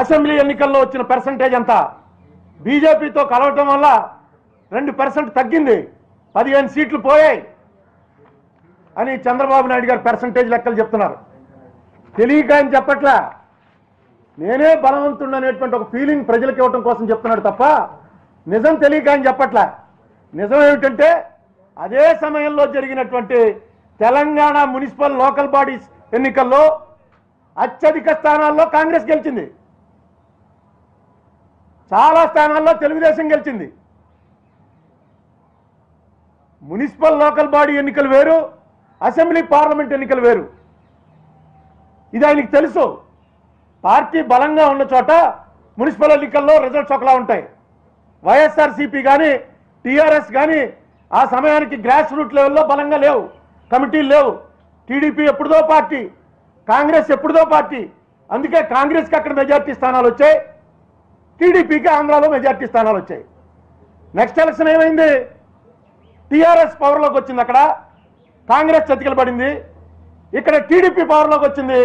Assembly ఎన్నికల్లో వచ్చిన percentage ఎంత? బీజేపీతో కలవటం వల్ల రెండు పర్సెంట్ తగ్గింది. పదిహేను సీట్లు పోయాయి అని చంద్రబాబు నాయుడు గారు పర్సంటేజ్ లెక్కలు చెప్తున్నారు. తెలియక ఆయన చెప్పట్లా. నేనే బలవంతుడు అనేటువంటి ఒక ఫీలింగ్ ప్రజలకు ఇవ్వటం కోసం చెప్తున్నాడు తప్ప నిజం తెలియక ఆయన చెప్పట్లా. నిజం ఏమిటంటే అదే సమయంలో జరిగినటువంటి తెలంగాణ మున్సిపల్ లోకల్ బాడీస్ ఎన్నికల్లో అత్యధిక స్థానాల్లో కాంగ్రెస్ గెలిచింది. చాలా స్థానాల్లో తెలుగుదేశం గెలిచింది. మున్సిపల్ లోకల్ బాడీ ఎన్నికలు వేరు అసెంబ్లీ పార్లమెంట్ ఎన్నికలు వేరు. ఇది ఆయనకి తెలుసు. పార్టీ బలంగా ఉన్న చోట మున్సిపల్ ఎన్నికల్లో రిజల్ట్స్ ఒకలా ఉంటాయి. వైఎస్ఆర్సీపీ కానీ టీఆర్ఎస్ కానీ ఆ సమయానికి గ్రాస్ రూట్ లెవెల్లో బలంగా లేవు. కమిటీలు లేవు. టీడీపీ ఎప్పుడుదో పార్టీ కాంగ్రెస్ ఎప్పుడుదో పార్టీ. అందుకే కాంగ్రెస్కి అక్కడ మెజార్టీ స్థానాలు వచ్చాయి. టీడీపీకి ఆంధ్రాలో మెజార్టీ స్థానాలు వచ్చాయి. నెక్స్ట్ ఎలక్షన్ ఏమైంది? టీఆర్ఎస్ పవర్లోకి వచ్చింది అక్కడ. కాంగ్రెస్ చతికిల పడింది. ఇక్కడ టీడీపీ పవర్లోకి వచ్చింది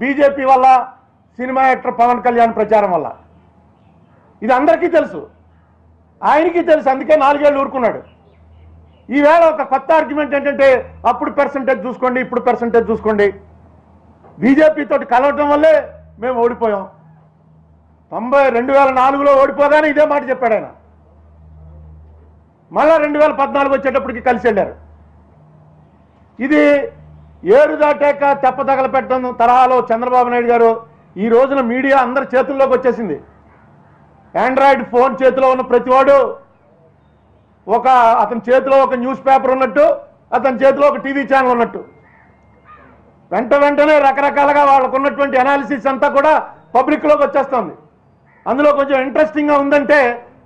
బీజేపీ వల్ల సినిమా యాక్టర్ పవన్ కళ్యాణ్ ప్రచారం వల్ల. ఇది అందరికీ తెలుసు. ఆయనకి తెలుసు అందుకే నాలుగేళ్ళు ఊరుకున్నాడు. ఈవేళ ఒక కొత్త ఆర్గ్యుమెంట్ ఏంటంటే అప్పుడు పర్సంటేజ్ చూసుకోండి ఇప్పుడు పర్సంటేజ్ చూసుకోండి. బీజేపీ తోటి కలవటం వల్లే మేము ఓడిపోయాం. తొంభై రెండు వేల నాలుగులో ఓడిపోగానే ఇదే మాట చెప్పాడు ఆయన. మళ్ళా రెండు వేల పద్నాలుగు వచ్చేటప్పటికి కలిసి వెళ్ళారు. ఇది ఏరు దాటాక తెప్ప తగలపెట్టడం తరహాలో చంద్రబాబు నాయుడు గారు ఈ రోజున మీడియా అందరి చేతుల్లోకి వచ్చేసింది. ఆండ్రాయిడ్ ఫోన్ చేతిలో ఉన్న ప్రతివాడు ఒక అతని చేతిలో ఒక న్యూస్ పేపర్ ఉన్నట్టు అతని చేతిలో ఒక టీవీ ఛానల్ ఉన్నట్టు. వెంట వెంటనే రకరకాలుగా వాళ్ళకు ఉన్నటువంటి అనాలిసిస్ అంతా కూడా పబ్లిక్లోకి వచ్చేస్తుంది. అందులో కొంచెం ఇంట్రెస్టింగ్గా ఉందంటే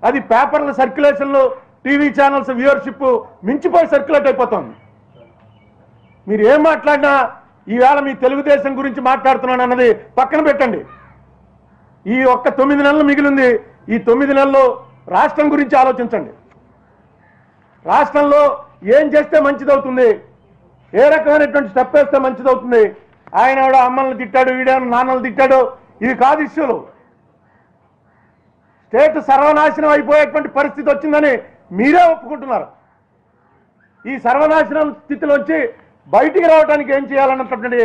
అది పేపర్ల సర్క్యులేషన్లు టీవీ ఛానల్స్ వ్యూవర్షిప్ మించిపోయి సర్క్యులేట్ అయిపోతుంది. మీరు ఏం మాట్లాడినా ఈవేళ మీ తెలుగుదేశం గురించి మాట్లాడుతున్నాను అన్నది పక్కన పెట్టండి. ఈ ఒక్క తొమ్మిది నెలలు మిగిలింది ఈ తొమ్మిది నెలలు రాష్ట్రం గురించి ఆలోచించండి. రాష్ట్రంలో ఏం చేస్తే మంచిదవుతుంది ఏ రకమైనటువంటి స్టెప్ వేస్తే మంచిదవుతుంది? ఆయన ఎవడో అమ్మల్ని తిట్టాడు వీడేమో నాన్నలు తిట్టాడు ఇవి కాదు ఇష్యూలు. స్టేట్ సర్వనాశనం అయిపోయేటువంటి పరిస్థితి వచ్చిందని మీరే ఒప్పుకుంటున్నారు. ఈ సర్వనాశనం స్థితిలోంచి బయటికి రావడానికి ఏం చేయాలన్నటువంటి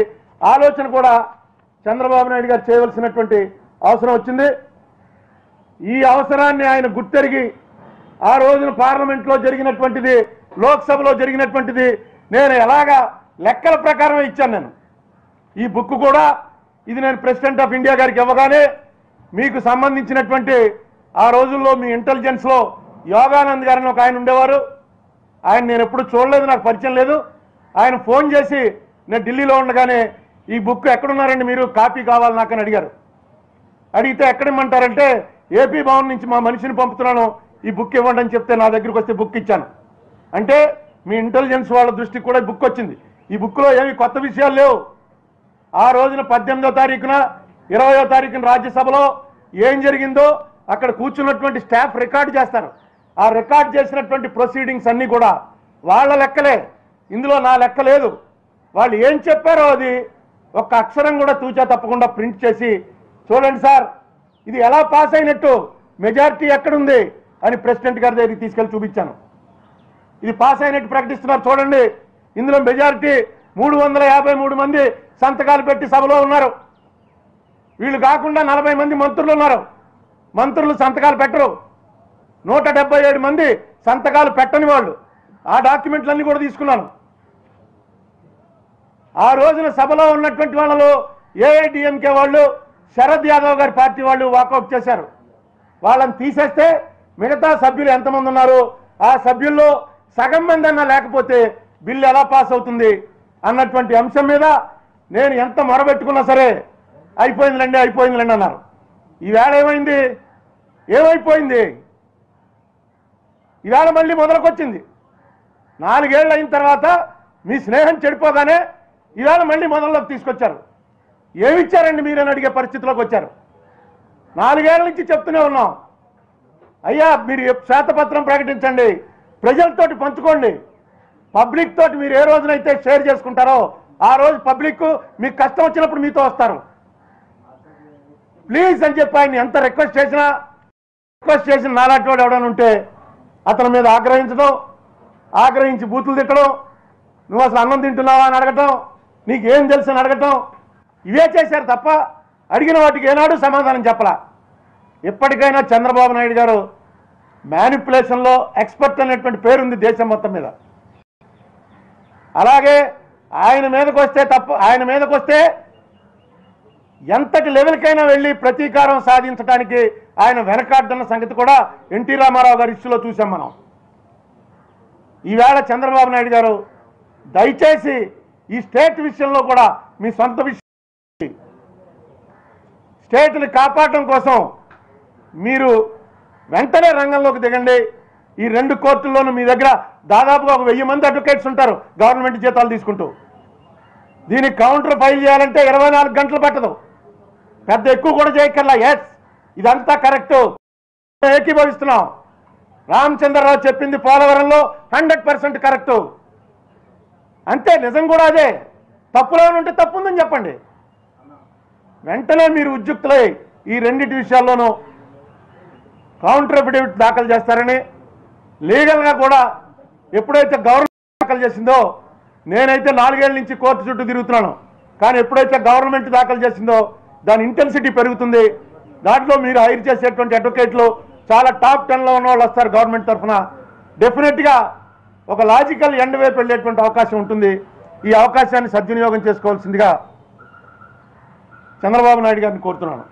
ఆలోచన కూడా చంద్రబాబు నాయుడు గారు చేయవలసినటువంటి అవసరం వచ్చింది. ఈ అవసరాన్ని ఆయన గుర్తెరిగి ఆ రోజున పార్లమెంట్లో జరిగినటువంటిది లోక్సభలో జరిగినటువంటిది నేను ఎలాగా లెక్కల ప్రకారం ఇచ్చాను నేను. ఈ బుక్ కూడా ఇది నేను ప్రెసిడెంట్ ఆఫ్ ఇండియా గారికి ఇవ్వగానే మీకు సంబంధించినటువంటి ఆ రోజుల్లో మీ ఇంటెలిజెన్స్లో యోగానంద్ గారిని ఒక ఆయన ఉండేవారు. ఆయన నేను ఎప్పుడు చూడలేదు నాకు పరిచయం లేదు. ఆయన ఫోన్ చేసి నేను ఢిల్లీలో ఉండగానే ఈ బుక్ ఎక్కడున్నారండి మీరు? కాపీ కావాలి నాకని అడిగారు. అడిగితే ఎక్కడిమ్మంటారంటే ఏపీ భవన్ నుంచి మా మనిషిని పంపుతున్నాను ఈ బుక్ ఇవ్వండి అని చెప్తే నా దగ్గరికి వస్తే బుక్ ఇచ్చాను. అంటే మీ ఇంటెలిజెన్స్ వాళ్ళ దృష్టికి కూడా బుక్ వచ్చింది. ఈ బుక్లో ఏమి కొత్త విషయాలు లేవు. ఆ రోజున పద్దెనిమిదో తారీఖున ఇరవయో తారీఖున రాజ్యసభలో ఏం జరిగిందో అక్కడ కూర్చున్నటువంటి స్టాఫ్ రికార్డ్ చేస్తారు. ఆ రికార్డ్ చేసినటువంటి ప్రొసీడింగ్స్ అన్నీ కూడా వాళ్ళ లెక్కలే. ఇందులో నా లెక్క లేదు. వాళ్ళు ఏం చెప్పారో అది ఒక్క అక్షరం కూడా తూచా తప్పకుండా ప్రింట్ చేసి చూడండి సార్ ఇది ఎలా పాస్ అయినట్టు మెజారిటీ ఎక్కడుంది అని ప్రెసిడెంట్ గారి దగ్గరికి తీసుకెళ్ళి చూపించాను. ఇది పాస్ అయినట్టు ప్రకటిస్తున్నారు చూడండి. ఇందులో మెజారిటీ మూడు వందల యాభై మూడు మంది సంతకాలు పెట్టి సభలో ఉన్నారు. వీళ్ళు కాకుండా నలభై మంది మంత్రులు ఉన్నారు. మంత్రులు సంతకాలు పెట్టరు. నూట ఏడు మంది సంతకాలు పెట్టని వాళ్ళు. ఆ డాక్యుమెంట్లన్నీ కూడా తీసుకున్నాను. ఆ రోజున సభలో ఉన్నటువంటి వాళ్ళలో ఏఐడిఎంకే వాళ్ళు శరద్ యాదవ్ గారి పార్టీ వాళ్ళు వాకౌట్ చేశారు. వాళ్ళని తీసేస్తే మిగతా సభ్యులు ఎంతమంది ఉన్నారు? ఆ సభ్యుల్లో సగం మంది అన్నా లేకపోతే బిల్లు ఎలా పాస్ అవుతుంది అన్నటువంటి అంశం మీద నేను ఎంత మొరబెట్టుకున్నా సరే అయిపోయిందిలండి అయిపోయిందిలండి అన్నారు. ఈవేళ ఏమైంది? ఏమైపోయింది? ఈవేళ మళ్ళీ మొదలకొచ్చింది. నాలుగేళ్ళు అయిన తర్వాత మీ స్నేహం చెడిపోగానే ఈవేళ మళ్ళీ మొదల్లోకి తీసుకొచ్చారు. ఏమిచ్చారండి మీరని అడిగే పరిస్థితిలోకి వచ్చారు. నాలుగేళ్ళ నుంచి చెప్తూనే ఉన్నాం. అయ్యా మీరు శ్వేతపత్రం ప్రకటించండి. ప్రజలతోటి పంచుకోండి. పబ్లిక్ తోటి మీరు ఏ రోజునైతే షేర్ చేసుకుంటారో ఆ రోజు పబ్లిక్ మీకు కష్టం వచ్చినప్పుడు మీతో వస్తారు. ప్లీజ్ అని చెప్పి ఆయన ఎంత రిక్వెస్ట్ చేసినా రిక్వెస్ట్ చేసిన నాలాంటి వాడు ఉంటే అతని మీద ఆగ్రహించడం ఆగ్రహించి బూతులు తిట్టడం నువ్వు అసలు అన్నం తింటున్నావా అని అడగటం నీకేం తెలుసు అని అడగటం ఇవే చేశారు తప్ప అడిగిన వాటికి ఏనాడు సమాధానం చెప్పలా. ఇప్పటికైనా చంద్రబాబు నాయుడు గారు మ్యానిపులేషన్లో ఎక్స్పర్ట్ అనేటువంటి పేరుంది దేశం మొత్తం మీద. అలాగే ఆయన మీదకి వస్తే తప్ప ఆయన మీదకి వస్తే ఎంతటి లెవెల్కైనా వెళ్ళి ప్రతీకారం సాధించడానికి ఆయన వెనకాడ్డన్న సంగతి కూడా ఎన్టీ రామారావు గారి ఇష్యూలో చూసాం మనం. ఈవేళ చంద్రబాబు నాయుడు గారు దయచేసి ఈ స్టేట్ విషయంలో కూడా మీ సొంత విషయం. స్టేట్ని కాపాడటం కోసం మీరు వెంటనే రంగంలోకి దిగండి. ఈ రెండు కోర్టుల్లోనూ మీ దగ్గర దాదాపుగా ఒక వెయ్యి మంది అడ్వకేట్స్ ఉంటారు గవర్నమెంట్ జీతాలు తీసుకుంటూ. దీనికి కౌంటర్ ఫైల్ చేయాలంటే ఇరవై నాలుగు గంటలు పట్టదు. పెద్ద ఎక్కువ కూడా చేయక్కర్లా. ఎస్ ఇదంతా కరెక్ట్. ఏకీభవిస్తున్నాం. రామచంద్రరావు చెప్పింది పోలవరంలో హండ్రెడ్ పర్సెంట్ కరెక్టు. అంతే నిజం కూడా అదే. తప్పులో ఉంటే తప్పు ఉందని చెప్పండి. వెంటనే మీరు ఉద్యుక్తులై ఈ రెండింటి విషయాల్లోనూ కౌంటర్ అఫిడవిట్ దాఖలు చేస్తారని లీగల్గా కూడా ఎప్పుడైతే గవర్నమెంట్ దాఖలు చేసిందో నేనైతే నాలుగేళ్ళ నుంచి కోర్టు చుట్టూ తిరుగుతున్నాను. కానీ ఎప్పుడైతే గవర్నమెంట్ దాఖలు చేసిందో దాని ఇంటెన్సిటీ పెరుగుతుంది. దాంట్లో మీరు హైర్ చేసేటువంటి అడ్వకేట్లు చాలా టాప్ టెన్లో ఉన్న వాళ్ళు వస్తారు గవర్నమెంట్ తరఫున. డెఫినెట్గా ఒక లాజికల్ ఎండ్ వైపు వెళ్ళేటువంటి అవకాశం ఉంటుంది. ఈ అవకాశాన్ని సద్వినియోగం చేసుకోవాల్సిందిగా చంద్రబాబు నాయుడు గారిని కోరుతున్నాను.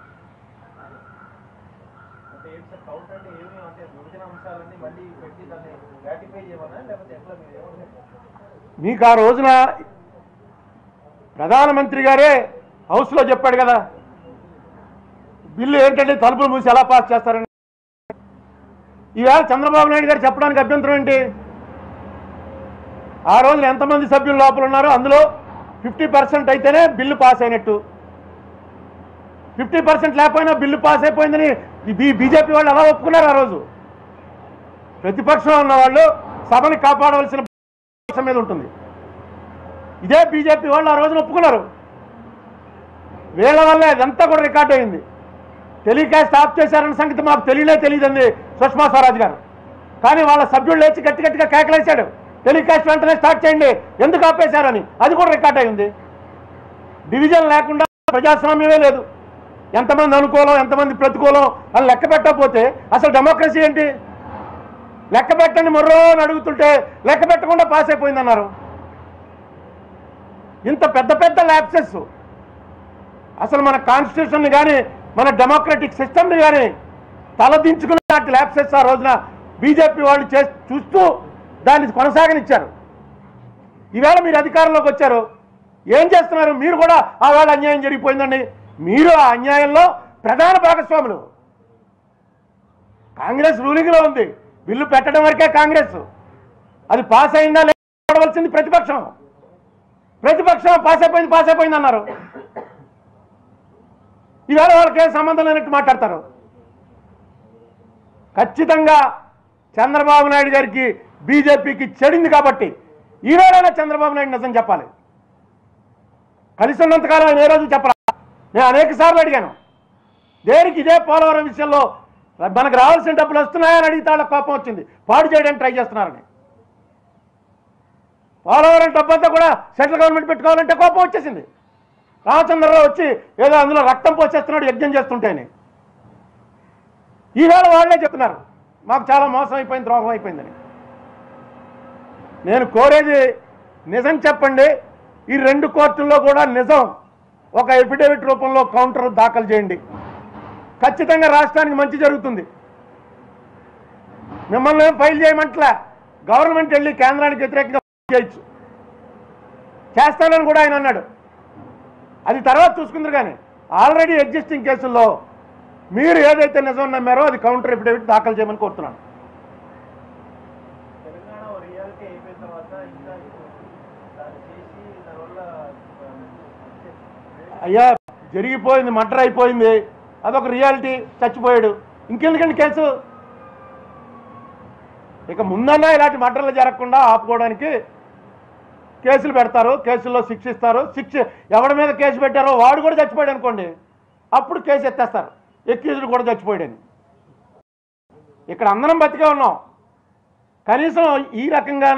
మీకు ఆ రోజున ప్రధానమంత్రి గారే హౌస్లో చెప్పాడు కదా బిల్లు ఏంటంటే తలుపులు మూసి ఎలా పాస్ చేస్తారని. ఈవేళ చంద్రబాబు నాయుడు గారు చెప్పడానికి అభ్యంతరం ఏంటి? ఆ రోజున ఎంతమంది సభ్యులు లోపల ఉన్నారో అందులో ఫిఫ్టీ పర్సెంట్ అయితేనే బిల్లు పాస్ అయినట్టు. ఫిఫ్టీ పర్సెంట్ లేకపోయినా బిల్లు పాస్ అయిపోయిందని బీజేపీ వాళ్ళు అలా ఒప్పుకున్నారు ఆ రోజు? ప్రతిపక్షంలో ఉన్న వాళ్ళు సభని కాపాడవలసిన మీద ఉంటుంది. ఇదే బీజేపీ వాళ్ళు ఆ రోజున ఒప్పుకున్నారు. వీళ్ళ వల్ల ఇదంతా కూడా రికార్డ్ అయింది. టెలికాస్ట్ ఆఫ్ చేశారన్న సంగతి మాకు తెలియనే తెలియదండి సుష్మా స్వరాజ్ గారు. కానీ వాళ్ళ సభ్యుడు లేచి గట్టి గట్టిగా కేకలేశాడు. టెలికాస్ట్ వెంటనే స్టార్ట్ చేయండి. ఎందుకు ఆపేశారని? అది కూడా రికార్డ్ అయింది డివిజన్ లేకుండా ప్రజాస్వామ్యమే లేదు. ఎంతమంది అనుకూలం ఎంతమంది ప్రతికూలం అని లెక్క పెట్టకపోతే అసలు డెమోక్రసీ ఏంటి? లెక్క పెట్టండి మరో అని అడుగుతుంటే లెక్క పెట్టకుండా పాస్ అయిపోయిందన్నారు. ఇంత పెద్ద పెద్ద ల్యాప్సెస్ అసలు మన కాన్స్టిట్యూషన్ కానీ మన డెమోక్రటిక్ సిస్టమ్ కానీ తలదించుకునే ల్యాప్సెస్ ఆ రోజున బీజేపీ వాళ్ళు చే చూస్తూ దాన్ని కొనసాగనిచ్చారు. ఈవేళ మీరు అధికారంలోకి వచ్చారు. ఏం చేస్తున్నారు? మీరు కూడా ఆవేళ అన్యాయం జరిగిపోయిందండి. మీరు ఆ అన్యాయంలో ప్రధాన భాగస్వాములు. కాంగ్రెస్ రూలింగ్లో ఉంది. బిల్లు పెట్టడం వరకే కాంగ్రెస్. అది పాస్ అయిందా లేదా చూడవలసింది ప్రతిపక్షం. ప్రతిపక్షం పాస్ అయిపోయింది పాస్ అయిపోయింది అన్నారు ఈవేళ వాళ్ళకి ఏం సంబంధం లేనట్టు మాట్లాడతారు? ఖచ్చితంగా చంద్రబాబు నాయుడు గారికి బీజేపీకి చెడింది కాబట్టి ఈవేళైనా చంద్రబాబు నాయుడు నిజం చెప్పాలి. కలిసి ఉన్నంతకాలం ఆయన ఏ రోజు చెప్పరా నేను అనేక సార్లు అడిగాను. దేనికి ఇదే పోలవరం విషయంలో మనకు రావాల్సిన డబ్బులు వస్తున్నాయని అడిగితే వాళ్ళకి కోపం వచ్చింది. పాడు చేయడానికి ట్రై చేస్తున్నారని. పోలవరం డబ్బంతా కూడా సెంట్రల్ గవర్నమెంట్ పెట్టుకోవాలంటే కోపం వచ్చేసింది. రామచంద్రరావు వచ్చి ఏదో అందులో రక్తం పోసేస్తున్నాడు యజ్ఞం చేస్తుంటేనే. ఈవేళ వాళ్ళే చెప్తున్నారు మాకు చాలా మోసం అయిపోయింది ద్రోహం అయిపోయిందని నేను కోరేది నిజం చెప్పండి ఈ రెండు కోర్టుల్లో కూడా నిజం. ఒక ఎఫిడేవిట్ రూపంలో కౌంటర్ దాఖలు చేయండి. ఖచ్చితంగా రాష్ట్రానికి మంచి జరుగుతుంది. మిమ్మల్ని ఏం ఫైల్ చేయమంటలే. గవర్నమెంట్ వెళ్ళి కేంద్రానికి వ్యతిరేకంగా చేయొచ్చు. చేస్తానని కూడా ఆయన అన్నాడు. అది తర్వాత చూసుకుందరు కానీ ఆల్రెడీ ఎగ్జిస్టింగ్ కేసుల్లో మీరు ఏదైతే నిజం నమ్మారో అది కౌంటర్ ఎఫిడేవిట్ దాఖలు చేయమని కోరుతున్నాను. అయ్యా జరిగిపోయింది మర్డర్ అయిపోయింది. అదొక రియాలిటీ చచ్చిపోయాడు. ఇంకెందుకండి కేసు? ఇక ముందన్నా ఇలాంటి మర్డర్లు జరగకుండా ఆపుకోవడానికి కేసులు పెడతారు కేసుల్లో శిక్షిస్తారు. శిక్ష ఎవడి మీద కేసు పెట్టారో వాడు కూడా చచ్చిపోయాడు అనుకోండి. అప్పుడు కేసు ఎత్తేస్తారు. ఎక్యూజులు కూడా చచ్చిపోయాడని. ఇక్కడ అందరం బతికే ఉన్నాం. కనీసం ఈ రకంగా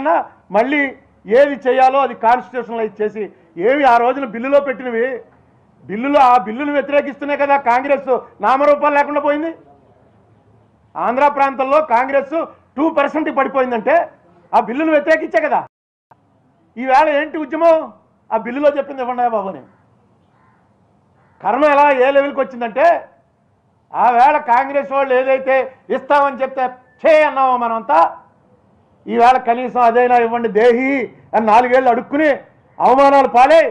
మళ్ళీ ఏది చేయాలో అది కాన్స్టిట్యూషన్లో చేసి ఏవి ఆ రోజున బిల్లులో పెట్టినవి బిల్లులో ఆ బిల్లును వ్యతిరేకిస్తూనే కదా కాంగ్రెస్ నామరూపాలు లేకుండా పోయింది. ఆంధ్ర ప్రాంతంలో కాంగ్రెస్ టూ పర్సెంట్కి పడిపోయిందంటే ఆ బిల్లును వ్యతిరేకించే కదా. ఈవేళ ఏంటి ఉద్యమం? ఆ బిల్లులో చెప్పింది ఇవ్వండి బాబు అని. కర్మ ఎలా ఏ లెవెల్కి వచ్చిందంటే ఆ వేళ కాంగ్రెస్ వాళ్ళు ఏదైతే ఇస్తామని చెప్తే చే అన్నామో మనమంతా ఈవేళ కనీసం అదైనా ఇవ్వండి దేహి అని నాలుగేళ్ళు అడుక్కుని అవమానాలు పాలే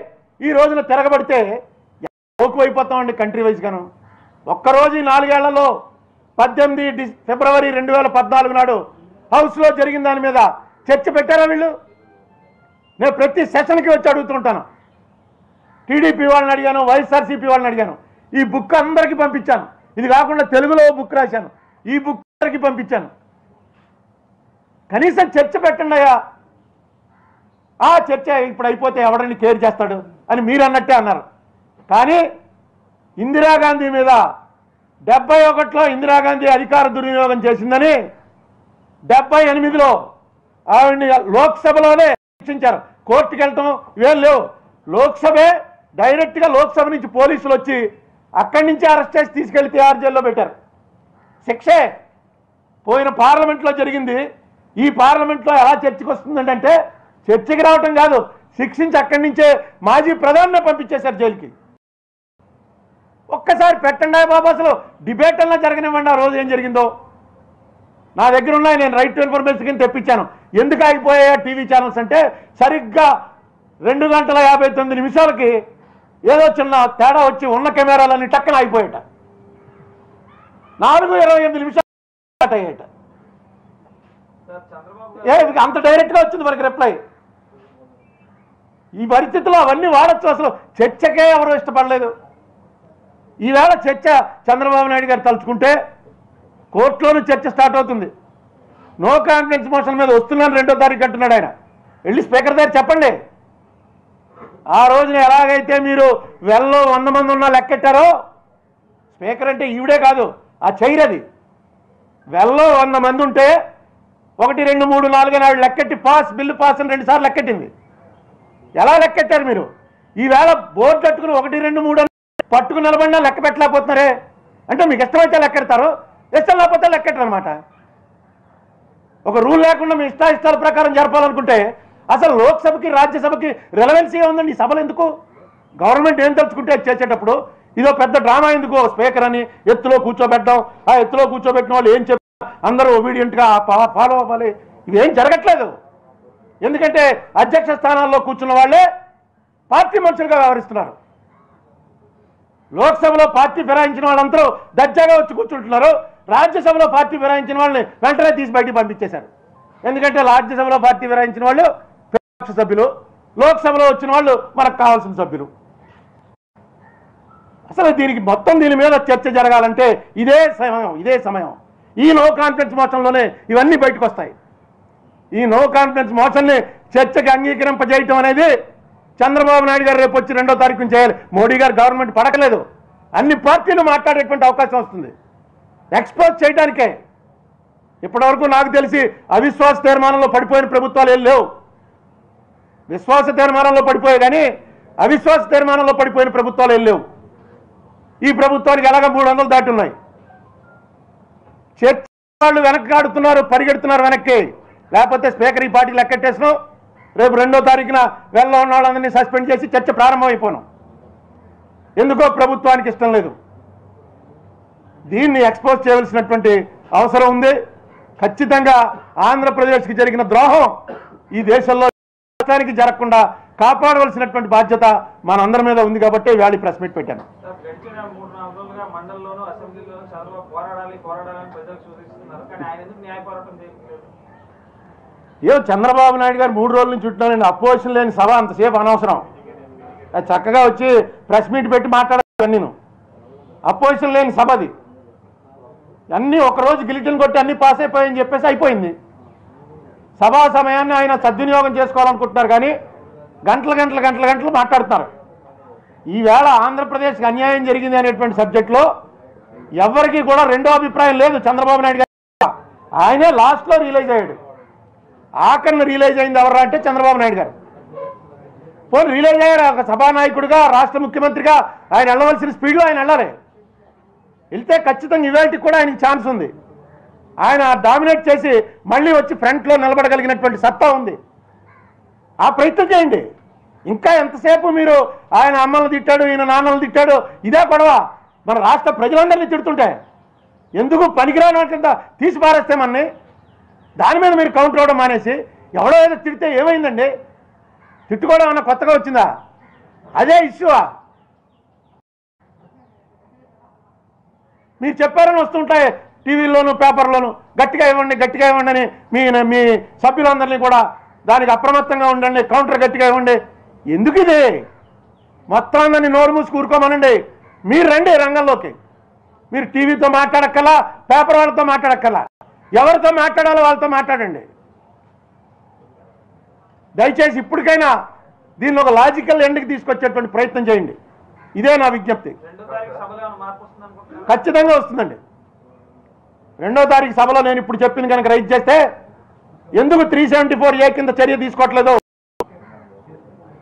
ఈ రోజున తిరగబడితే ఓకు అయిపోతామండి కంట్రీ వైజ్గాను ఒక్కరోజు ఈ నాలుగేళ్ళలో పద్దెనిమిది ఫిబ్రవరి రెండు వేల పద్నాలుగు నాడు హౌస్లో జరిగిన దాని మీద చర్చ పెట్టారా వీళ్ళు? నేను ప్రతి సెషన్కి వచ్చి అడుగుతుంటాను. టీడీపీ వాళ్ళని అడిగాను వైఎస్ఆర్సీపీ వాళ్ళని అడిగాను. ఈ బుక్ అందరికీ పంపించాను. ఇది కాకుండా తెలుగులో ఓ బుక్ రాశాను. ఈ బుక్ అందరికీ పంపించాను. కనీసం చర్చ పెట్టండి అయ్యా. ఆ చర్చ ఇప్పుడు అయిపోతే ఎవడని కేర్ చేస్తాడు అని మీరు అన్నట్టే అన్నారు. కానీ ఇందిరాగాంధీ మీద డెబ్బై ఒకటిలో ఇందిరాగాంధీ అధికార దుర్వినియోగం చేసిందని డెబ్బై ఎనిమిదిలో ఆవిడ్ని లోక్సభలోనే శిక్షించారు. కోర్టుకి వెళ్ళటం ఇవేం లేవు. లోక్సభే డైరెక్ట్గా లోక్సభ నుంచి పోలీసులు వచ్చి అక్కడి నుంచి అరెస్ట్ చేసి తీసుకెళ్ళి తిహార్ జైల్లో పెట్టారు. శిక్షే. పోయిన పార్లమెంట్లో జరిగింది. ఈ పార్లమెంట్లో ఎలా చర్చకు వస్తుందంటే చర్చకి రావటం కాదు శిక్షించి అక్కడి నుంచే మాజీ ప్రధాని పంపించేశారు జైలుకి. ఒక్కసారి పెట్టండి బాబు అసలు. డిబేట్ అన్నా జరగనివ్వండి. ఆ రోజు ఏం జరిగిందో. నా దగ్గర ఉన్నాయి. నేను రైట్ టు ఇన్ఫర్మేషన్ కింద తెప్పించాను. ఎందుకు ఆగిపోయాయా టీవీ ఛానల్స్ అంటే సరిగ్గా రెండు గంటల యాభై తొమ్మిది నిమిషాలకి ఏదో చిన్న తేడా వచ్చి ఉన్న కెమెరాలన్నీ టక్కన ఆగిపోయాట. నాలుగు ఇరవై ఎనిమిది నిమిషాలు స్టార్ట్ అయ్యాట. ఏ ఇది అంత డైరెక్ట్గా వచ్చింది మనకి రిప్లై. ఈ పరిస్థితిలో అవన్నీ వాడచ్చు అసలు. చర్చకే ఎవరు ఇష్టపడలేదు. ఈవేళ చర్చ చంద్రబాబు నాయుడు గారు తలుచుకుంటే కోర్టులోనూ చర్చ స్టార్ట్ అవుతుంది. నో కాన్ఫిడెన్స్ మోషన్ మీద వస్తున్నాను రెండో తారీఖు అంటున్నాడు ఆయన. వెళ్ళి స్పీకర్ దగ్గర చెప్పండి. ఆ రోజున ఎలాగైతే మీరు వెల్లో వంద మంది ఉన్నా లెక్కెట్టారో స్పీకర్ అంటే ఈవిడే కాదు ఆ చైర్ అది. వెల్లో వంద మంది ఉంటే ఒకటి రెండు మూడు నాలుగు నాలుగు లెక్కెట్టి పాస్ బిల్లు పాస్ అని రెండు సార్లు లెక్కెట్టింది. ఎలా లెక్కెట్టారు మీరు? ఈవేళ బోర్డు కట్టుకుని ఒకటి రెండు మూడు పట్టుకుని నిలబడినా లెక్క పెట్టలేకపోతున్నారే. అంటే మీకు ఇష్టమైతే లెక్కెడతారు ఇష్టం లేకపోతే లెక్కెట్టరు అనమాట ఒక రూల్ లేకుండా మీ ఇష్ట ఇష్టాల ప్రకారం జరపాలనుకుంటే అసలు లోక్సభకి రాజ్యసభకి రిలవెన్సీ ఉందండి? ఈ సభలు ఎందుకు? గవర్నమెంట్ ఏం తలుచుకుంటే చేసేటప్పుడు ఇదో పెద్ద డ్రామా ఎందుకు? స్పీకర్ అని ఎత్తులో కూర్చోబెట్టడం ఆ ఎత్తులో కూర్చోబెట్టిన వాళ్ళు ఏం చెప్పినా అందరూ ఒబీడియంట్గా ఫాలో అవ్వాలి. ఇవేం జరగట్లేదు. ఎందుకంటే అధ్యక్ష స్థానాల్లో కూర్చున్న వాళ్ళే పార్టీ మనుషులుగా వ్యవహరిస్తున్నారు. లోక్సభలో పార్టీ ఫిరాయించిన వాళ్ళందరూ దర్జాగా వచ్చి కూర్చుంటున్నారు. రాజ్యసభలో పార్టీ విరాయించిన వాళ్ళని వెంటనే తీసి బయటికి పంపించేశారు. ఎందుకంటే రాజ్యసభలో పార్టీ విరాయించిన వాళ్ళు ప్రతిపక్ష సభ్యులు లోక్సభలో వచ్చిన వాళ్ళు మనకు కావాల్సిన సభ్యులు. అసలు దీనికి మొత్తం దీని మీద చర్చ జరగాలంటే ఇదే సమయం ఇదే సమయం. ఈ నో కాన్ఫిడెన్స్ మోషన్లోనే ఇవన్నీ బయటకు వస్తాయి. ఈ నో కాన్ఫిడెన్స్ మోషన్ని చర్చకి అంగీకరింపజేయటం అనేది చంద్రబాబు నాయుడు గారు రేపు వచ్చి రెండో తారీఖు చేయాలి. మోడీ గారు గవర్నమెంట్ పడకలేదు. అన్ని పార్టీలు మాట్లాడేటువంటి అవకాశం వస్తుంది. ఎక్స్పోజ్ చేయడానికే. ఇప్పటివరకు నాకు తెలిసి అవిశ్వాస తీర్మానంలో పడిపోయిన ప్రభుత్వాలు ఏం లేవు. విశ్వాస తీర్మానంలో పడిపోయాయి కానీ అవిశ్వాస తీర్మానంలో పడిపోయిన ప్రభుత్వాలు ఏం లేవు. ఈ ప్రభుత్వానికి ఎలాగ మూడు వందలు దాటున్నాయి? చర్చ వాళ్ళు వెనక్కి ఆడుతున్నారు పరిగెడుతున్నారు వెనక్కి. లేకపోతే స్పీకర్ ఈ పార్టీ లెక్కట్టేసినాం. రేపు రెండో తారీఖున వెళ్ళ ఉన్న వాళ్ళందరినీ సస్పెండ్ చేసి చర్చ ప్రారంభమైపోను. ఎందుకో ప్రభుత్వానికి ఇష్టం లేదు. దీన్ని ఎక్స్పోజ్ చేయవలసినటువంటి అవసరం ఉంది. ఖచ్చితంగా ఆంధ్రప్రదేశ్కి జరిగిన ద్రోహం ఈ దేశంలో రాష్ట్రానికి జరగకుండా కాపాడవలసినటువంటి బాధ్యత మనందరి మీద ఉంది కాబట్టి వేళ ప్రెస్ మీట్ పెట్టాను. ఏం చంద్రబాబు నాయుడు గారు మూడు రోజుల నుంచి ఉంటున్నారండి అపోజిషన్ లేని సభ అంతసేపు అనవసరం. అది చక్కగా వచ్చి ప్రెస్ మీట్ పెట్టి మాట్లాడాలి నేను. అపోజిషన్ లేని సభ అది. అన్నీ ఒకరోజు గిలిటిన్ కొట్టి అన్ని పాస్ అయిపోయాయని చెప్పేసి అయిపోయింది. సభా సమయాన్ని ఆయన సద్వినియోగం చేసుకోవాలనుకుంటున్నారు కానీ గంటల గంటల గంటల గంటలు మాట్లాడుతున్నారు. ఈవేళ ఆంధ్రప్రదేశ్కి అన్యాయం జరిగింది అనేటువంటి సబ్జెక్టులో ఎవరికి కూడా రెండో అభిప్రాయం లేదు చంద్రబాబు నాయుడు గారు ఆయనే లాస్ట్లో రియలైజ్ అయ్యాడు. ఆఖరిని రియలైజ్ అయింది ఎవరా అంటే చంద్రబాబు నాయుడు గారు. పోనీ రియలైజ్ అయ్యారు ఒక సభానాయకుడిగా రాష్ట్ర ముఖ్యమంత్రిగా ఆయన వెళ్ళవలసిన స్పీడ్లో ఆయన వెళ్ళాలి వెళ్తే ఖచ్చితంగా ఇవాళకి కూడా ఆయనకి ఛాన్స్ ఉంది. ఆయన డామినేట్ చేసి మళ్ళీ వచ్చి ఫ్రంట్లో నిలబడగలిగినటువంటి సత్తా ఉంది. ఆ ప్రయత్నం చేయండి. ఇంకా ఎంతసేపు మీరు ఆయన అమ్మల్ని తిట్టాడు ఈయన నాన్నలు తిట్టాడు ఇదే గొడవ. మన రాష్ట్ర ప్రజలందరినీ తిడుతుంటే ఎందుకు పనికిరానట్టు తీసి పారేస్తే మనని? దాని మీద మీరు కౌంటర్ అవ్వడం మానేసి ఎవడో ఏదో తిడితే ఏమైందండి? తిట్టుకోవడం అన్న కొత్తగా వచ్చిందా? అదే ఇష్యూవా మీరు చెప్పారని వస్తుంటాయి టీవీల్లోనూ పేపర్లోను. గట్టిగా ఇవ్వండి గట్టిగా ఇవ్వండి అని మీ మీ సభ్యులందరినీ కూడా దానికి అప్రమత్తంగా ఉండండి కౌంటర్ గట్టిగా ఇవ్వండి. ఎందుకు ఇది మొత్తం అందరినీ నోరు మూసి కూరుకోమనండి. మీరు రండి రంగంలోకి. మీరు టీవీతో మాట్లాడక్కలా పేపర్ వాళ్ళతో మాట్లాడక్కలా. ఎవరితో మాట్లాడాలో వాళ్ళతో మాట్లాడండి. దయచేసి ఇప్పటికైనా దీన్ని ఒక లాజికల్ ఎండ్కి తీసుకొచ్చేటువంటి ప్రయత్నం చేయండి. ఇదే నా విజ్ఞప్తి. ఖచ్చితంగా వస్తుందండి. రెండో తారీఖు సభలో నేను ఇప్పుడు చెప్పింది కనుక రైట్ చేస్తే ఎందుకు త్రీ సెవెంటీ ఫోర్ ఏ కింద చర్య తీసుకోవట్లేదు?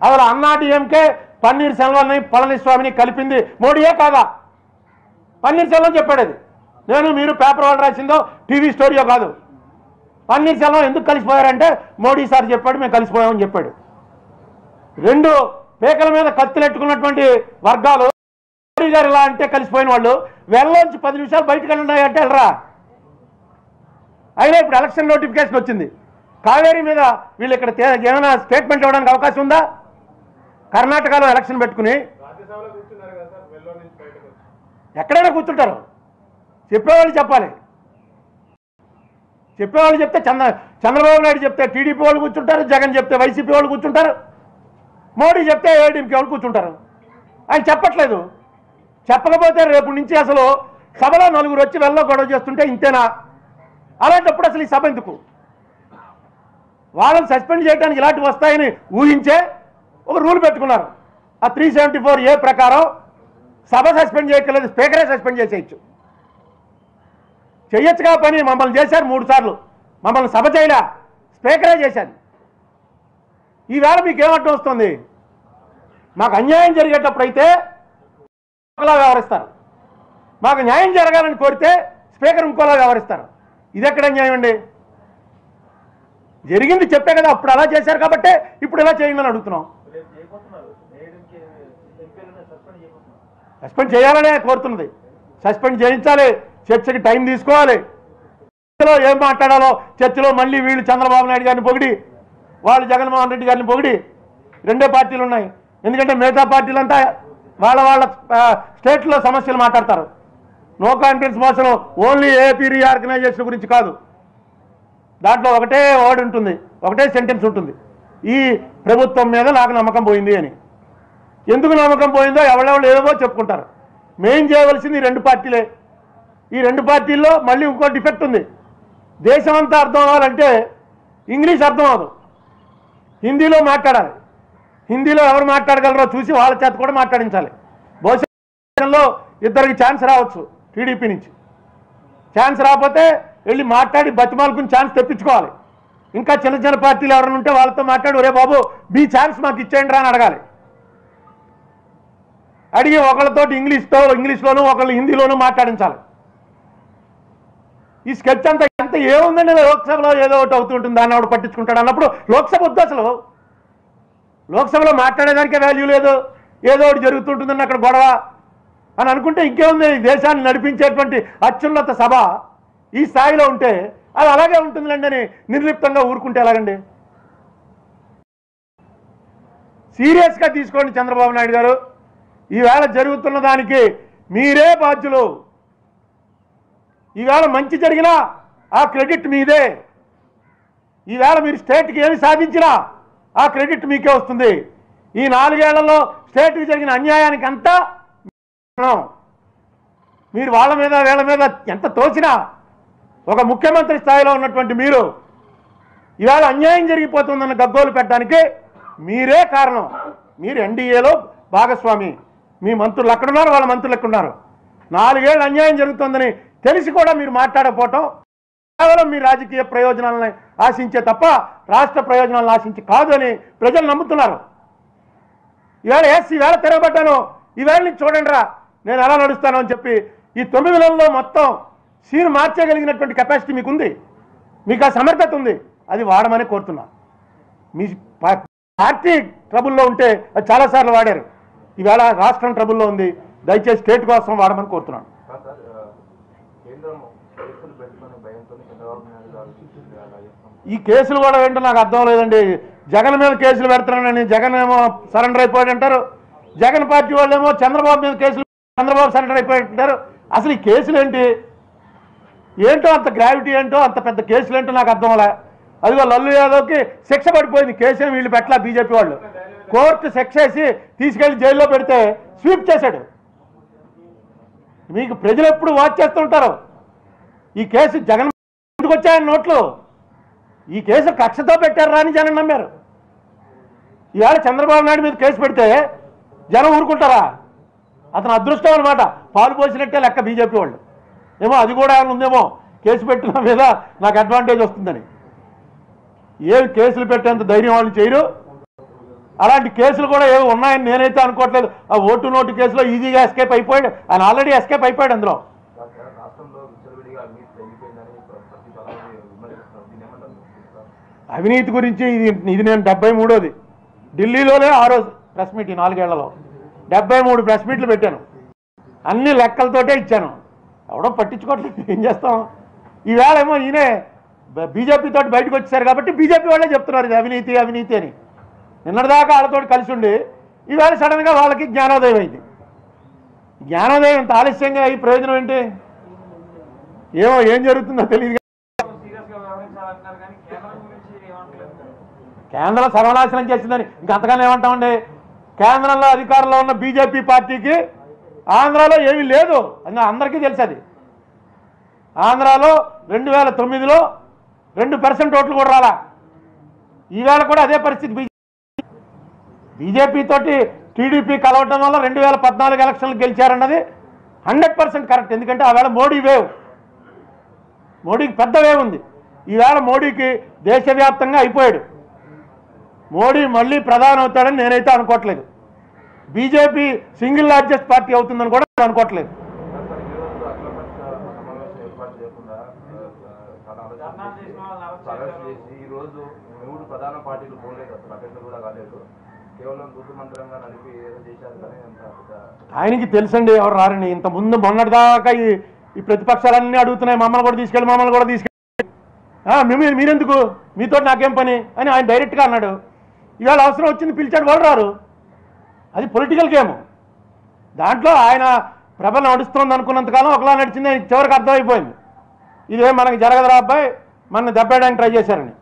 అసలు అన్నా డిఎంకే పన్నీర్ సెల్వాన్ని పళనిస్వామిని కలిపింది. మోడీయే కాదా? పన్నీర్ సెల్వం చెప్పాడు అది. నేను మీరు పేపర్ వాళ్ళు రాసిందో టీవీ స్టోరీయో కాదు. పన్నీర్ సెల్వం ఎందుకు కలిసిపోయారంటే మోడీ సార్ చెప్పాడు మేము కలిసిపోయామని చెప్పాడు. రెండు పేకల మీద కత్తులెట్టుకున్నటువంటి వర్గాలు మోడీ గారు ఇలా అంటే కలిసిపోయిన వాళ్ళు వెళ్ళలోంచి పది నిమిషాలు బయటకు వెళ్ళినాయంటే వెళ్ళరా? అయినా ఇప్పుడు ఎలక్షన్ నోటిఫికేషన్ వచ్చింది. కావేరీ మీద వీళ్ళు ఇక్కడ ఏమైనా స్టేట్మెంట్ ఇవ్వడానికి అవకాశం ఉందా? కర్ణాటకలో ఎలక్షన్ పెట్టుకుని ఎక్కడైనా కూర్చుంటారు. చెప్పేవాళ్ళు చెప్పాలి. చెప్పేవాళ్ళు చెప్తే చంద్ర చంద్రబాబు నాయుడు చెప్తే టీడీపీ వాళ్ళు కూర్చుంటారు జగన్ చెప్తే వైసీపీ వాళ్ళు కూర్చుంటారు. మోడీ చెప్తే ఏడీఎంకి వాళ్ళు కూర్చుంటారు? ఆయన చెప్పట్లేదు. చెప్పకపోతే రేపు నుంచి అసలు సభలో నలుగురు వచ్చి వెళ్ళ గొడవ చేస్తుంటే ఇంతేనా? అలాంటప్పుడు అసలు ఈ సభ ఎందుకు? వాళ్ళని సస్పెండ్ చేయడానికి ఇలాంటివి వస్తాయని ఊహించే ఒక రూల్ పెట్టుకున్నారు. ఆ త్రీ సెవెంటీ ఫోర్ ఏ ప్రకారం సభ సస్పెండ్ చేయట్లేదు స్పీకరే సస్పెండ్ చేసేయచ్చు. చేయొచ్చుగా పని మమ్మల్ని చేశారు మూడు సార్లు. మమ్మల్ని సభ చేయలే స్పీకరే చేశాను ఈవేళ మీకు ఏమంటూ వస్తుంది? మాకు అన్యాయం జరిగేటప్పుడైతే ఒకలా వ్యవహరిస్తారు. మాకు న్యాయం జరగాలని కోరితే స్పీకర్ ఇంకోలా వ్యవహరిస్తారు. ఇది ఎక్కడ న్యాయం అండి? జరిగింది చెప్పే కదా అప్పుడు అలా చేశారు కాబట్టి ఇప్పుడు ఎలా చేయండి అని అడుగుతున్నాం. సస్పెండ్ సస్పెండ్ చేయాలనే కోరుతున్నది. సస్పెండ్ చేయించాలి. చర్చకి టైం తీసుకోవాలి. చర్చలో ఏం మాట్లాడాలో చర్చలో మళ్ళీ వీళ్ళు చంద్రబాబు నాయుడు గారిని పొగిడి వాళ్ళు జగన్మోహన్ రెడ్డి గారిని పొగిడి రెండే పార్టీలు ఉన్నాయి. ఎందుకంటే మిగతా పార్టీలంతా వాళ్ళ వాళ్ళ స్టేట్లో సమస్యలు మాట్లాడతారు. No confidence motion only AP reorganization గురించి కాదు. దాంట్లో ఒకటే వర్డ్ ఉంటుంది ఒకటే సెంటెన్స్ ఉంటుంది. ఈ ప్రభుత్వం మీద నాకు నమ్మకం పోయింది అని. ఎందుకు నమ్మకం పోయిందో ఎవరెవరు ఏవో చెప్పుకుంటారు. మెయిన్ చేయవలసింది రెండు పార్టీలే. ఈ రెండు పార్టీల్లో మళ్ళీ ఇంకో డిఫెక్ట్ ఉంది. దేశం అంతా అర్థం అవ్వాలంటే ఇంగ్లీష్ అర్థం అవ్వదు. హిందీలో మాట్లాడాలి. హిందీలో ఎవరు మాట్లాడగలరో చూసి వాళ్ళ చేత కూడా మాట్లాడించాలి. బహుశా ఇద్దరికి ఛాన్స్ రావచ్చు టీడీపీ నుంచి. ఛాన్స్ రాకపోతే వెళ్ళి మాట్లాడి బతిమాలకుని ఛాన్స్ తెప్పించుకోవాలి. ఇంకా చిన్న చిన్న పార్టీలు ఎవరైనా ఉంటే వాళ్ళతో మాట్లాడి ఒరే బాబు మీ ఛాన్స్ మాకు ఇచ్చేయండి రా అని అడగాలి. అడిగి ఒకళ్ళతో ఇంగ్లీష్తో ఇంగ్లీష్లోనూ ఒకళ్ళు హిందీలోనూ మాట్లాడించాలి. ఈ స్కెచ్ అంతా ఎంత ఏముందని లోక్సభలో ఏదో ఒకటి అవుతుంటుంది దాన్ని ఆవిడ పట్టించుకుంటాడు అన్నప్పుడు లోక్సభ వద్దు అసలు. లోక్సభలో మాట్లాడేదానికే వాల్యూ లేదు. ఏదో ఒకటి జరుగుతుంటుందని అక్కడ గొడవ. అని అనుకుంటే ఇంకేముంది? ఈ దేశాన్ని నడిపించేటువంటి అత్యున్నత సభ ఈ స్థాయిలో ఉంటే అది అలాగే ఉంటుందిలేండి అని నిర్లిప్తంగా ఊరుకుంటే ఎలాగండి? సీరియస్గా తీసుకోండి చంద్రబాబు నాయుడు గారు. ఈవేళ జరుగుతున్న దానికి మీరే బాధ్యులు. ఈవేళ మంచి జరిగినా ఆ క్రెడిట్ మీదే. ఈవేళ మీరు స్టేట్కి ఏమి సాధించినా ఆ క్రెడిట్ మీకే వస్తుంది. ఈ నాలుగేళ్ళలో స్టేట్కి జరిగిన అన్యాయానికి అంతా మీరు వాళ్ళ మీద వీళ్ళ మీద ఎంత తోచినా ఒక ముఖ్యమంత్రి స్థాయిలో ఉన్నటువంటి మీరు ఇవాళ అన్యాయం జరిగిపోతుందన్న గగ్గోలు పెట్టడానికి మీరే కారణం. మీరు ఎన్డీఏలో భాగస్వామి. మీ మంత్రులు అక్కడున్నారు వాళ్ళ మంత్రులు ఎక్కడున్నారు నాలుగేళ్ళు అన్యాయం జరుగుతుందని తెలిసి కూడా మీరు మాట్లాడకపోవటం కేవలం మీ రాజకీయ ప్రయోజనాలను ఆశించే తప్ప రాష్ట్ర ప్రయోజనాలను ఆశించి కాదు అని ప్రజలు నమ్ముతున్నారు. ఈవేళ ఎస్ ఈవేళ తిరగబడ్డాను. ఈవేళ నుంచి చూడండి రా నేను ఎలా నడుస్తాను అని చెప్పి ఈ తొమ్మిది నెలల్లో మొత్తం సీన్ మార్చగలిగినటువంటి కెపాసిటీ మీకు ఉంది మీకు ఆ సమర్థత ఉంది. అది వాడమని కోరుతున్నా. మీ పార్టీ ట్రబుల్లో ఉంటే అది చాలాసార్లు వాడారు. ఈవేళ రాష్ట్రం ట్రబుల్లో ఉంది. దయచేసి స్టేట్ కోసం వాడమని కోరుతున్నాను కాదు సార్ ఆ, కేంద్రం కేసులు పెట్టుకునే భయంతో చంద్రబాబు నాయుడు గారు అలా చేస్తాం ఈ కేసులు కూడా ఏంటో నాకు అర్థం లేదండి జగన్ మీద కేసులు పెడుతున్నానని జగన్ ఏమో సరెండర్ అయిపోయాడు అంటారు. జగన్ పార్టీ వాళ్ళేమో చంద్రబాబు మీద కేసులు చంద్రబాబు సరెండర్ అయిపోయాడు అంటారు. అసలు ఈ కేసులు ఏంటి? ఏంటో అంత గ్రావిటీ ఏంటో అంత పెద్ద కేసులు ఏంటో నాకు అర్థం అలా అదిగో లల్లు యాదవ్కి శిక్ష పడిపోయింది కేసు వీళ్ళు పెట్టలా బీజేపీ వాళ్ళు. కోర్టు శిక్ష వేసి తీసుకెళ్ళి జైల్లో పెడితే స్వీప్ చేశాడు. మీకు ప్రజలు ఎప్పుడు వాచ్ చేస్తుంటారు ఈ కేసు జగన్ ఎందుకు వచ్చాయని నోట్లు? ఈ కేసు కక్షతో పెట్టారా అని జనం నమ్మారు. ఈవేళ చంద్రబాబు నాయుడు మీద కేసు పెడితే జనం ఊరుకుంటారా? అతను అదృష్టం అనమాట పాలు పోసినట్టే లెక్క బీజేపీ వాళ్ళు. ఏమో అది కూడా ఏమైనా ఉందేమో కేసు పెట్టిన మీద నాకు అడ్వాంటేజ్ వస్తుందని. ఏం కేసులు పెట్టేంత ధైర్యం వాళ్ళు చేయరు. అలాంటి కేసులు కూడా ఏవి ఉన్నాయని నేనైతే అనుకోవట్లేదు. ఆ ఓటు నోటు కేసులో ఈజీగా ఎస్కేప్ అయిపోయాడు. ఆయన ఆల్రెడీ ఎస్కేప్ అయిపోయాడు అందులో కాదు సార్ రాష్ట్రంలో విచ్చలవిడిగా అవినీతి పెరిగిపోయిందని ప్ర- ప్రతి తలాన్ని విమర్శిస్తున్నారు దీన్ని ఏమంటారు సార్ అవినీతి గురించి ఇది ఇది నేను డెబ్బై మూడోది. ఢిల్లీలోనే ఆ రోజు ప్రెస్ మీట్ ఈ నాలుగేళ్ళలో. డెబ్బై మూడు ప్రెస్ మీట్లు పెట్టాను. అన్ని లెక్కలతోటే ఇచ్చాను. ఎవడో పట్టించుకోవట్లేదు. ఏం చేస్తాం? ఈవేళ ఏమో ఈయనే బీజేపీ తోటి బయటకు వచ్చారు కాబట్టి బీజేపీ వాళ్ళే చెప్తున్నారు ఇది అవినీతి అవినీతి అని. నిన్నటిదాకా వాళ్ళతో కలిసి ఉండి ఈవేళ సడన్గా వాళ్ళకి జ్ఞానోదయం అయింది. జ్ఞానోదయం ఇంత ఆలస్యంగా ఈ ప్రయోజనం ఏంటి? ఏమో ఏం జరుగుతుందో తెలియదు సీరియస్గా వ్యవహరించాలంటున్నారు కానీ కేంద్రం గురించి ఏమంటలేదు కేంద్రం సర్వనాశనం చేసిందని ఇంకంతగానే ఏమంటామండి? కేంద్రంలో అధికారంలో ఉన్న బీజేపీ పార్టీకి ఆంధ్రాలో ఏమీ లేదు. అని అందరికీ తెలుసు అది. ఆంధ్రాలో రెండు వేల తొమ్మిదిలో రెండు పర్సెంట్ ఓట్లు కూడా రాలా. ఈవేళ కూడా అదే పరిస్థితి. బీజేపీ బీజేపీతోటి టీడీపీ కలవటం వల్ల రెండు వేల పద్నాలుగు ఎలక్షన్లు గెలిచారన్నది హండ్రెడ్ పర్సెంట్ కరెక్ట్. ఎందుకంటే ఆవేళ మోడీ వేవ్. మోడీకి పెద్ద వేవ్ ఉంది. ఈవేళ మోడీకి దేశవ్యాప్తంగా అయిపోయాడు. మోడీ మళ్ళీ ప్రధాని అవుతాడని నేనైతే అనుకోవట్లేదు. బీజేపీ సింగిల్ లార్జెస్ట్ పార్టీ అవుతుందని కూడా నేను అనుకోవట్లేదు. ఆయనకి తెలుసండి ఎవరు రారని. ఇంత ముందు మొన్నటిదాకా ఈ ఈ ప్రతిపక్షాలన్నీ అడుగుతున్నాయి. మమ్మల్ని కూడా తీసుకెళ్ళి మమ్మల్ని కూడా తీసుకెళ్ళి. ఆ, మీరెందుకు? మీతో నాకేం పని? అని ఆయన డైరెక్ట్గా అన్నాడు. ఇవాళ అవసరం వచ్చింది పిలిచాడు వాళ్ళు రారు అది పొలిటికల్ గేమ్ దాంట్లో ఆయన ప్రభ నడుస్తుంది అనుకున్నంతకాలం ఒకలా నడిచింది చివరికి అర్థమైపోయింది. ఇదే మనకి జరగదురా అబ్బాయి మన దెబ్బేయడానికి ట్రై చేశారని.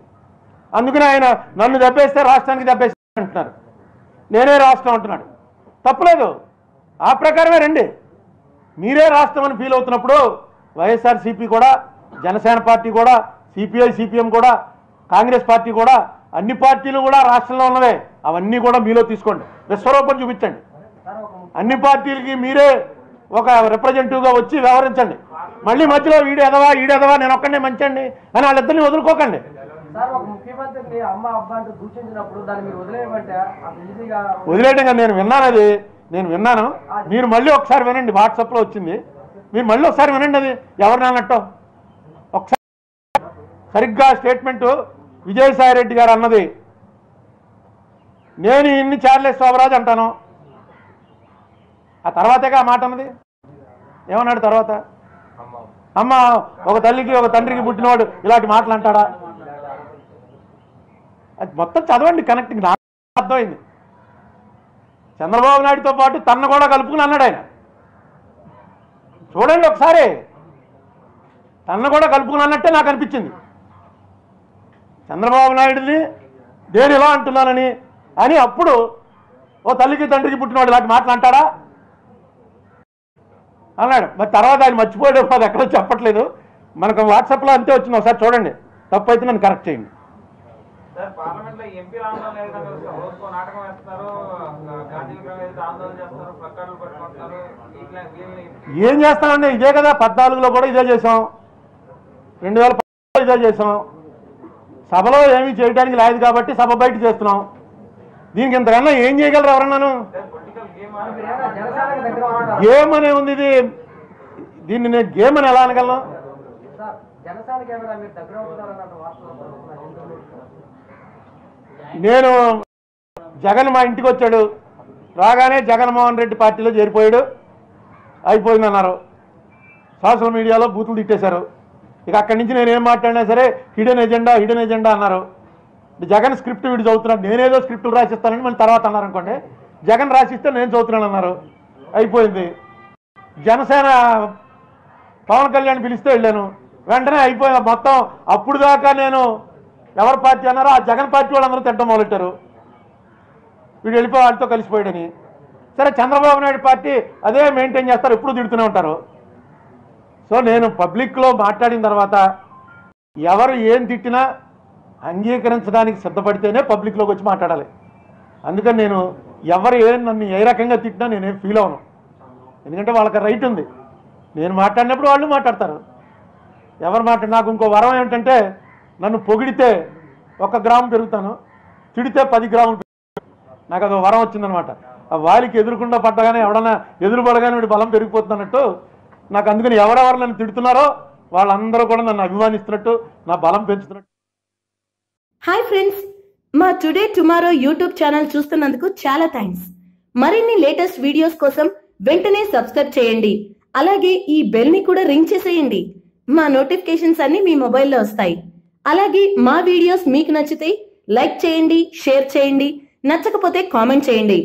అందుకని ఆయన నన్ను దెబ్బేస్తే రాష్ట్రానికి దెబ్బేస్తే అంటున్నారు. నేనే రాష్ట్రం అంటున్నాడు. తప్పులేదు. ఆ ప్రకారమే రండి. మీరే రాష్ట్రం అని ఫీల్ అవుతున్నప్పుడు వైఎస్ఆర్సీపీ కూడా జనసేన పార్టీ కూడా సిపిఐ సిపిఎం కూడా కాంగ్రెస్ పార్టీ కూడా అన్ని పార్టీలు కూడా రాష్ట్రంలో ఉన్నవే. అవన్నీ కూడా మీలో తీసుకోండి. విశ్వరూపం చూపించండి. అన్ని పార్టీలకి మీరే ఒక రిప్రజెంటివ్గా వచ్చి వ్యవహరించండి. మళ్ళీ మధ్యలో వీడు ఎదవా ఈడు ఎదవా నేను ఒక్కడే మంచండి అని వాళ్ళిద్దరిని వదులుకోకండి. వదిలేయడం కదా నేను విన్నాను అది. నేను విన్నాను. మీరు మళ్ళీ ఒకసారి వినండి. వాట్సాప్లో వచ్చింది. మీరు మళ్ళీ ఒకసారి వినండి అది. ఎవరిని అన్నట్టు? ఒకసారి. సరిగ్గా స్టేట్మెంట్ విజయసాయి రెడ్డి గారు అన్నది. నేను ఇన్ని చార్లెస్ శోభరాజు అంటాను. ఆ తర్వాతేగా ఆ మాట అన్నది? ఏమన్నాడు తర్వాత? అమ్మ అమ్మ ఒక తల్లికి ఒక తండ్రికి పుట్టినవాడు ఇలాంటి మాటలు అంటాడా? అది మొత్తం చదవండి కనెక్టింగ్ నాకు అర్థమైంది. చంద్రబాబు నాయుడుతో పాటు తన్ను కూడా కలుపుకుని అన్నాడు ఆయన. చూడండి ఒకసారి. తన్ను కూడా కలుపుకుని అన్నట్టే నాకు అనిపించింది. చంద్రబాబు నాయుడిని నేను ఇలా అంటున్నానని. అని అప్పుడు ఓ తల్లికి తండ్రికి పుట్టినవాడు ఇలాంటి మాటలు అంటాడా? అన్నాడు. మరి తర్వాత ఆయన మర్చిపోయాడు అది ఎక్కడో చెప్పట్లేదు. మనకు వాట్సాప్లో అంతే వచ్చింది. ఒకసారి చూడండి. తప్పు అయితే నన్ను కరెక్ట్ చేయండి. ఏ చేస్తామండి? ఇదే కదా పద్నాలుగులో కూడా ఇదే చేసాం రెండు వేల ఇదే చేసాం సభలో ఏమీ చేయడానికి లేదు కాబట్టి సభ బయట చేస్తున్నాం. దీనికి ఇంతకన్నా ఏం చేయగలరు ఎవరన్నాను గేమ్ అనే ఉంది ఇది. దీన్ని నేను గేమ్ అని ఎలా అనగలను? నేను జగన్ మా ఇంటికి వచ్చాడు. రాగానే జగన్మోహన్ రెడ్డి పార్టీలో చేరిపోయాడు. అయిపోయిందన్నారు. సోషల్ మీడియాలో బూతులు తిట్టేశారు. ఇక అక్కడి నుంచి నేను ఏం మాట్లాడినా సరే హిడెన్ ఎజెండా హిడెన్ ఎజెండా అన్నారు. జగన్ స్క్రిప్ట్ వీడు చదువుతున్నాడు. నేనేదో స్క్రిప్టులు రాసిస్తానని మళ్ళీ తర్వాత అన్నారు అనుకోండి. జగన్ రాసిస్తే నేను చదువుతున్నాను అన్నారు. అయిపోయింది. జనసేన పవన్ కళ్యాణ్ పిలిస్తే వెళ్ళాను. వెంటనే అయిపోయింది. మొత్తం అప్పుడు దాకా నేను ఎవరి పార్టీ అన్నారో ఆ జగన్ పార్టీ వాళ్ళందరూ తిట్టడం మొదలెట్టారు. వీడు వెళ్ళిపోయి వాళ్ళతో కలిసిపోయాడని. సరే చంద్రబాబు నాయుడు పార్టీ అదే మెయింటైన్ చేస్తారు. ఎప్పుడు తిడుతూనే ఉంటారు. సో నేను పబ్లిక్లో మాట్లాడిన తర్వాత ఎవరు ఏం తిట్టినా అంగీకరించడానికి సిద్ధపడితేనే పబ్లిక్లోకి వచ్చి మాట్లాడాలి. అందుకని నేను ఎవరు ఏ నన్ను ఏ రకంగా తిట్టినా నేనేం ఫీల్ అవను. ఎందుకంటే వాళ్ళకి రైట్ ఉంది. నేను మాట్లాడినప్పుడు వాళ్ళు మాట్లాడతారు. ఎవరు మాట నాకు ఇంకో వరం ఏంటంటే నన్ను పొగిడితే ఒక గ్రామం పెరుగుతాను. తిడితే పది గ్రాములు పెరుగుతాను. నాకు అదో వరం వచ్చిందనమాట. ఆ వాలికి ఎదురుకుండా పడ్డగానే ఎవడన్నా ఎదురుపడగానే వీడి బలం పెరిగిపోతున్నట్టు నాకు అందుకని ఎవరెవరు నన్ను తిడుతున్నారో వాళ్ళందరూ కూడా నన్ను అభిమానిస్తున్నట్టు నా బలం పెంచుతున్నట్టు. హాయ్ ఫ్రెండ్స్ మా టుడే టుమారో యూట్యూబ్ ఛానల్ చూస్తున్నందుకు చాలా థ్యాంక్స్ మరిన్ని లేటెస్ట్ వీడియోస్ కోసం వెంటనే సబ్స్క్రైబ్ చేయండి. అలాగే ఈ బెల్ని కూడా రింగ్ చేసేయండి. మా నోటిఫికేషన్స్ అన్ని మీ మొబైల్లో వస్తాయి. అలాగే మా వీడియోస్ మీకు నచ్చితే లైక్ చేయండి షేర్ చేయండి నచ్చకపోతే కామెంట్ చేయండి.